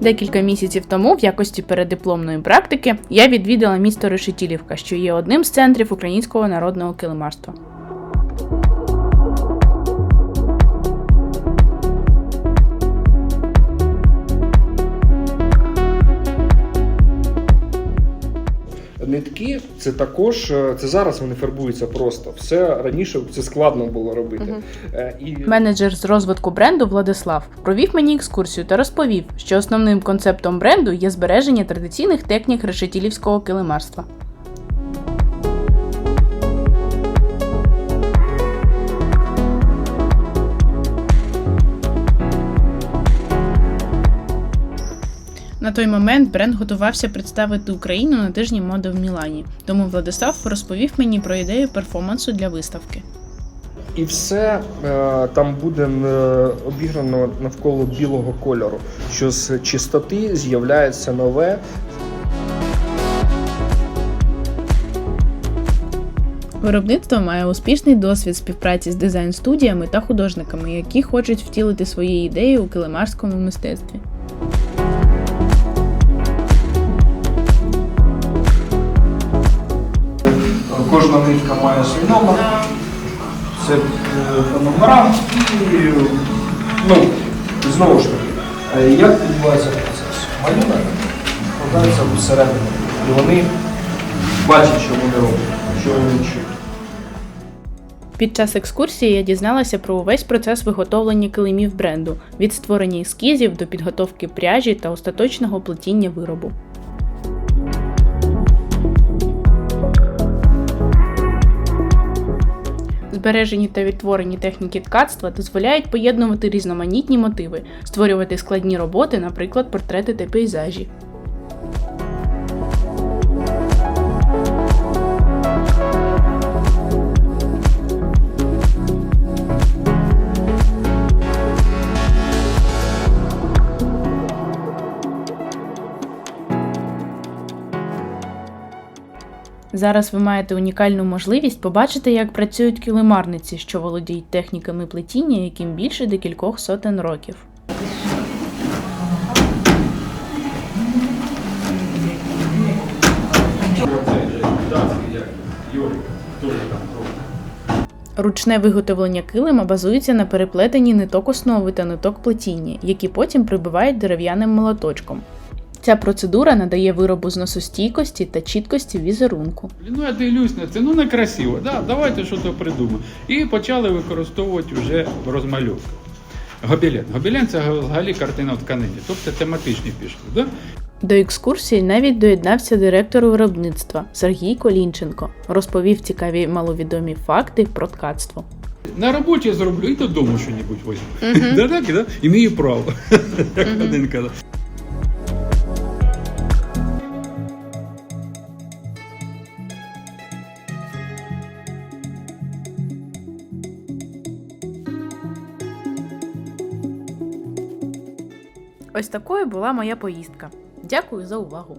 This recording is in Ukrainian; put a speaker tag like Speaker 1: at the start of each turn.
Speaker 1: Декілька місяців тому, в якості передипломної практики, я відвідала місто Решетілівка, що є одним з центрів українського народного килимарства.
Speaker 2: Нитки це також е, це зараз вони фарбуються просто. Все раніше це складно було робити. Е, І
Speaker 1: Менеджер з розвитку бренду Владислав провів мені екскурсію та розповів, що основним концептом бренду є збереження традиційних технік решетілівського килимарства. На той момент бренд готувався представити Україну на тижні моди в Мілані. Тому Владислав розповів мені про ідею перформансу для виставки.
Speaker 2: І все е, там буде е, обіграно навколо білого кольору, що з чистоти з'являється нове.
Speaker 1: Виробництво має успішний досвід співпраці з дизайн-студіями та художниками, які хочуть втілити свої ідеї у килимарському мистецтві.
Speaker 3: Кожна нитка має свій номер. Це е, фонограм і ну, знову ж таки, е, як відбувається процес? Малюнок вкладається всередину. І вони бачать, що вони роблять, що вони чують.
Speaker 1: Під час екскурсії я дізналася про увесь процес виготовлення килимів бренду від створення ескізів до підготовки пряжі та остаточного плетіння виробу. Збережені та відтворені техніки ткацтва дозволяють поєднувати різноманітні мотиви, створювати складні роботи, наприклад, портрети та пейзажі. Зараз ви маєте унікальну можливість побачити, як працюють килимарниці, що володіють техніками плетіння, яким більше декількох сотень років. Ручне виготовлення килима базується на переплетенні ниток основи та ниток плетіння, які потім прибивають дерев'яним молоточком. Ця процедура надає виробу зносостійкості та чіткості візерунку.
Speaker 4: Ну, я дивлюсь на це, ну не красиво. Да, давайте щось придумаємо. І почали використовувати вже розмальовку. Гобелен. Гобелен це взагалі картина в тканині, тобто тематичні пішли. Да?
Speaker 1: До екскурсії навіть доєднався директор виробництва Сергій Колінченко. Розповів цікаві маловідомі факти про ткацтво.
Speaker 4: На роботі зроблю і додому щось візьму. Да, так, да? І маю право, як один казав.
Speaker 1: Ось такою була моя поїздка. Дякую за увагу!